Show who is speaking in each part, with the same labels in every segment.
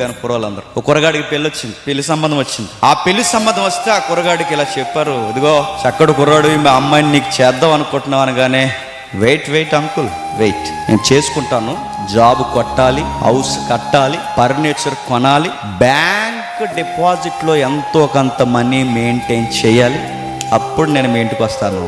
Speaker 1: కానీ కుర్రోళ్ళందరూ. ఒక కురగాడికి పెళ్ళి వచ్చింది పెళ్ళి సంబంధం వచ్చింది. ఆ పెళ్ళి సంబంధం వస్తే ఆ కురగాడికి ఇలా చెప్పారు ఇదిగో చక్కడు కుర్రాడు మా అమ్మాయిని నీకు చేద్దాం అనుకుంటున్నావు అనగానే వెయిట్ వెయిట్ అంకుల్ వెయిట్. నేను చేసుకుంటాను జాబ్ కొట్టాలి హౌస్ కట్టాలి ఫర్నిచర్ కొనాలి బ్యాంక్ డిపాజిట్లో ఎంతో కొంత మనీ మెయింటైన్ చేయాలి. అప్పుడు నేను మీ ఇంటికి వస్తాను.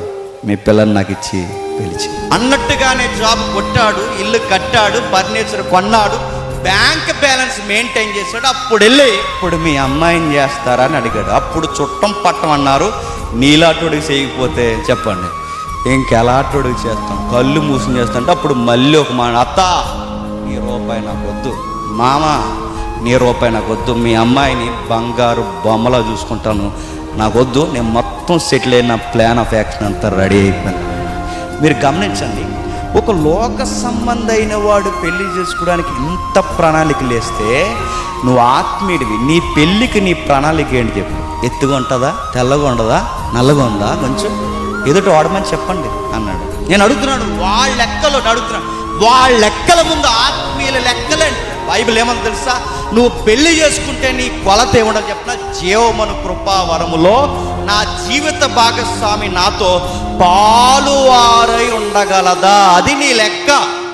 Speaker 1: మీ పిల్లల్ని నాకు ఇచ్చి పిలిచి అన్నట్టుగానే జాబ్ కొట్టాడు ఇల్లు కట్టాడు ఫర్నిచర్ కొన్నాడు. బ్యాంక్ బ్యాలెన్స్ మెయింటైన్ చేశాడు. అప్పుడు వెళ్ళి ఇప్పుడు మీ అమ్మాయిని చేస్తారా? అని అడిగాడు. అప్పుడు చుట్టం పట్టం అన్నారు. నీలాటోడికి చేయకపోతే చెప్పండి. ఇంకెలాటోడికి చేస్తాం? కళ్ళు మూసిన చేస్తాంటే అప్పుడు మళ్ళీ ఒక మా అత్త నీ రూపాయి నాకు వద్దు. మామ నీ రూపాయి నాకు వద్దు. మీ అమ్మాయిని బంగారు బొమ్మలా చూసుకుంటాను. నాకు వద్దు. నేను మొత్తం సెటిల్ అయిన ప్లాన్ ఆఫ్ యాక్షన్ అంతా రెడీ అయిపోయాను మీరు గమనించండి ఒక లోక సంబంధమైన వాడు పెళ్ళి చేసుకోవడానికి ఇంత ప్రణాళికలు వేస్తే నువ్వు ఆత్మీయుడివి. నీ పెళ్ళికి నీ ప్రణాళిక ఏంటి చెప్పు. ఎత్తుగా ఉంటుందా? తెల్లగా ఉండదా? నల్లగా ఉందా? కొంచెం ఎదుటి వాడమని చెప్పండి అన్నాడు. నేను అడుగుతున్నాను వాళ్ళ లెక్కలో అడుగుతున్నాను. వాళ్ళ లెక్కల ముందు ఆత్మీయుల లెక్కలేండి బైబిల్ ఏమని తెలుసా? నువ్వు పెళ్ళి చేసుకుంటే నీ కొలత ఏముండదు చెప్పిన జీవమను కృపావరములో నా జీవిత భాగస్వామి నాతో పాలువా ఉండగలదా? అది నీ లెక్క.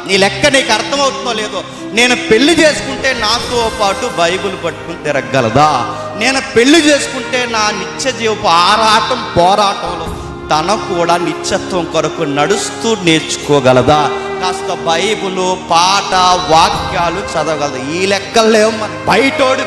Speaker 1: నీ లెక్క నీకు అర్థమవుతుందో లేదో. నేను పెళ్ళి చేసుకుంటే నాతో పాటు బైబిల్ పట్టుకుని తిరగలదా నేను పెళ్ళి చేసుకుంటే నా నిత్య జీవపు ఆరాటం పోరాటంలో తన కూడా నిత్యత్వం కొరకు నడుస్తూ నేర్చుకోగలదా? కాస్త బైబులు పాట వాక్యాలు చదవగలదు? ఈ లెక్కలు లేవు బయటోడి బయటోడు